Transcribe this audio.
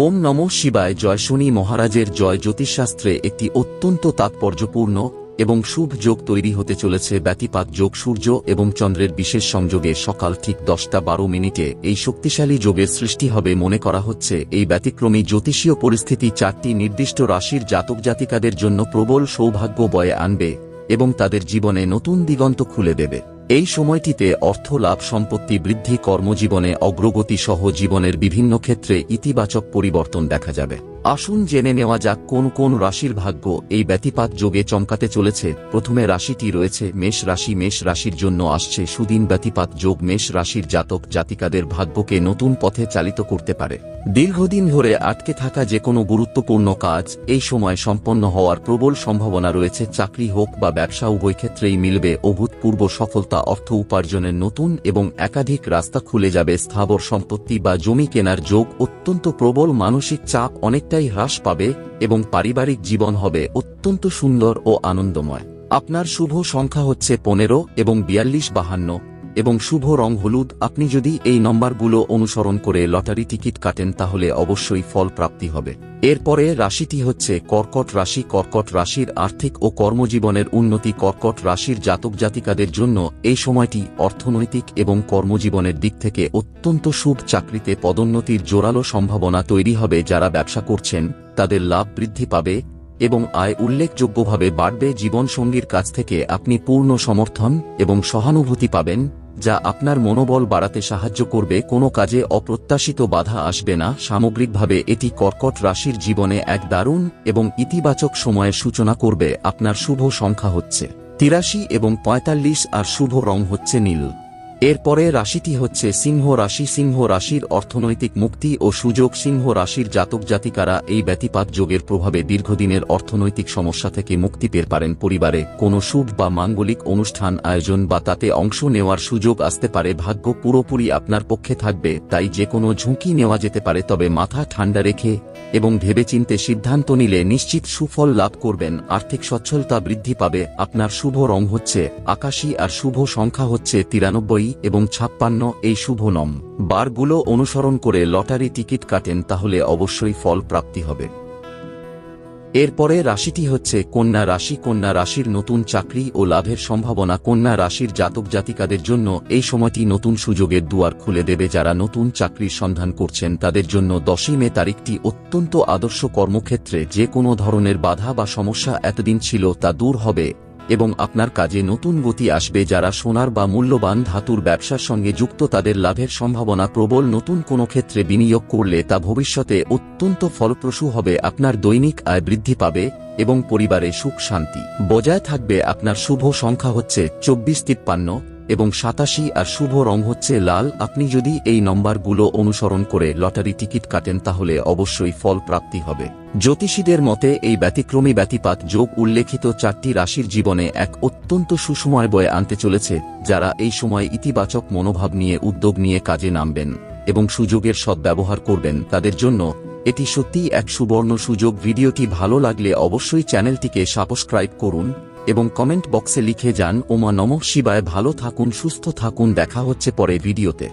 ওম নম শিবায় জয় শনি মহারাজের জয় জ্যোতিষশাস্ত্রে একটি অত্যন্ত তাৎপর্যপূর্ণ এবং শুভ যোগ তৈরি হতে চলেছে ব্যতিপাত যোগ সূর্য এবং চন্দ্রের বিশেষ সংযোগে সকাল ঠিক দশটা বারো মিনিটে। এই শক্তিশালী যোগের সৃষ্টি হবে মনে করা হচ্ছে। এই ব্যতিক্রমী জ্যোতিষীয় পরিস্থিতি চারটি নির্দিষ্ট রাশির জাতক জাতিকাদের জন্য প্রবল সৌভাগ্য বয়ে আনবে এবং তাদের জীবনে নতুন দিগন্ত খুলে দেবে। এই সময়টিতে অর্থ লাভ সম্পত্তি বৃদ্ধি কর্মজীবনে অগ্রগতি সহ জীবনের বিভিন্ন ক্ষেত্রে ইতিবাচক পরিবর্তন দেখা যাবে। আসুন জেনে নেওয়া যাক কোন কোন রাশির ভাগ্য এই ব্যতিপাত যোগে চমকাতে চলেছে। প্রথমে রাশিটি রয়েছে মেষ রাশি। মেষ রাশির জন্য আসছে সুদিন ব্যতিপাত যোগ। মেষ রাশির জাতক জাতিকাদের ভাগ্যকে নতুন পথে চালিত করতে পারে। দীর্ঘদিন ধরে আটকে থাকা যে কোনো গুরুত্বপূর্ণ কাজ, এই সময় সম্পন্ন হওয়ার প্রবল সম্ভাবনা রয়েছে। চাকরি হোক বা ব্যবসা উভয় ক্ষেত্রেই মিলবে অভূতপূর্ব সফলতা, অর্থ উপার্জনের নতুন এবং একাধিক রাস্তা খুলে যাবে। স্থাবর সম্পত্তি বা জমি কেনার যোগ অত্যন্ত প্রবল। মানসিক চাপ অনেকটাই হ্রাস পাবে এবং পারিবারিক জীবন হবে অত্যন্ত সুন্দর ও আনন্দময়। আপনার শুভ সংখ্যা হচ্ছে পনেরো এবং বিয়াল্লিশ বাহান্ন। এবং শুভ রং হলুদ, আপনি যদি এই নম্বরগুলো অনুসরণ করে লটারি টিকিট কাটেন তাহলে অবশ্যই ফল প্রাপ্তি হবে। এরপরে রাশিটি হচ্ছে কর্কট রাশি। কর্কট রাশির আর্থিক ও কর্মজীবনের উন্নতি। কর্কট রাশির জাতক জাতিকাদের জন্য এই সময়টি অর্থনৈতিক এবং কর্মজীবনের দিক থেকে অত্যন্ত শুভ চাকরিতে পদোন্নতির জোরালো সম্ভাবনা তৈরি হবে। যারা ব্যবসা করছেন, তাদের লাভ বৃদ্ধি পাবে এবং আয় উল্লেখযোগ্যভাবে বাড়বে। জীবনসঙ্গীর কাছ থেকে আপনি পূর্ণ সমর্থন এবং সহানুভূতি পাবেন। যা আপনার মনোবল বাড়াতে সাহায্য করবে, কোনো কাজে অপ্রত্যাশিত বাধা আসবে না। সামগ্রিকভাবে, এটি কর্কট রাশির জীবনে এক দারুণ এবং ইতিবাচক সময়ের সূচনা করবে। আপনার শুভ সংখ্যা হচ্ছে তিরাশি এবং পঁয়তাল্লিশ আর শুভ রং হচ্ছে নীল। এরপরে রাশিটি হচ্ছে সিংহ রাশি। সিংহ রাশির অর্থনৈতিক মুক্তি ও সুযোগ। সিংহ রাশির জাতক জাতিকারা এই ব্যতিপাত যোগের প্রভাবে দীর্ঘদিনের অর্থনৈতিক সমস্যা থেকে মুক্তি পেতে পারেন। পরিবারে কোনো শুভ বা মাঙ্গলিক অনুষ্ঠান, আয়োজন বা তাতে অংশ নেওয়ার সুযোগ আসতে পারে। ভাগ্য পুরোপুরি আপনার পক্ষে থাকবে, তাই যে কোনো ঝুঁকি নেওয়া যেতে পারে, তবে মাথা ঠান্ডা রেখে এবং ভেবেচিন্তে সিদ্ধান্ত নিলে নিশ্চিত সুফল লাভ করবেন। আর্থিক সচ্ছলতা বৃদ্ধি পাবে, আপনার শুভ রং হচ্ছে আকাশী আর শুভ সংখ্যা হচ্ছে তিরানব্বই। এবং ছাপ্পান্ন, এই শুভ নম। বারগুলো অনুসরণ করে লটারি টিকিট কাটেন তাহলে অবশ্যই ফল প্রাপ্তি হবে। এরপরে রাশিটি হচ্ছে কন্যা রাশি। কন্যা রাশির নতুন চাকরি ও লাভের সম্ভাবনা। কন্যা রাশির জাতক জাতিকাদের জন্য এই সময়টি নতুন সুযোগের দুয়ার খুলে দেবে। যারা নতুন চাকরির সন্ধান করছেন, তাদের জন্য দশই মে তারিখটি অত্যন্ত আদর্শ কর্মক্ষেত্রে যে কোনো ধরনের বাধা বা সমস্যা এতদিন ছিল তা দূর হবে। এবং আপনার কাজে নতুন গতি আসবে যারা সোনার বা মূল্যবান ধাতুর ব্যবসার সঙ্গে যুক্ত তাদের লাভের সম্ভাবনা প্রবল নতুন কোনো ক্ষেত্রে বিনিয়োগ করলে তা ভবিষ্যতে অত্যন্ত ফলপ্রসূ হবে, আপনার দৈনিক আয় বৃদ্ধি পাবে এবং পরিবারে সুখ শান্তি বজায় থাকবে। আপনার শুভ সংখ্যা হচ্ছে চব্বিশ তিপ্পান্ন এবং সাতাশি আর শুভ রং হচ্ছে লাল। আপনি যদি এই নম্বরগুলো অনুসরণ করে লটারি টিকিট কাটেন, তাহলে অবশ্যই ফল প্রাপ্তি হবে। জ্যোতিষীদের মতে, এই ব্যতিক্রমী ব্যতিপাত যোগ উল্লেখিত চারটি রাশির জীবনে এক অত্যন্ত সুসময় বয়ে আনতে চলেছে, যারা এই সময় ইতিবাচক মনোভাব নিয়ে, উদ্যোগ নিয়ে কাজে নামবেন এবং সুযোগের সদ্ব্যবহার করবেন। তাদের জন্য এটি সত্যিই এক সুবর্ণ সুযোগ। ভিডিওটি ভালো লাগলে অবশ্যই চ্যানেলটিকে সাবস্ক্রাইব করুন। এবং কমেন্ট বক্সে লিখে যান, ওমা নমঃ শিবায়, ভালো থাকুন, সুস্থ থাকুন, দেখা হচ্ছে পরে ভিডিওতে।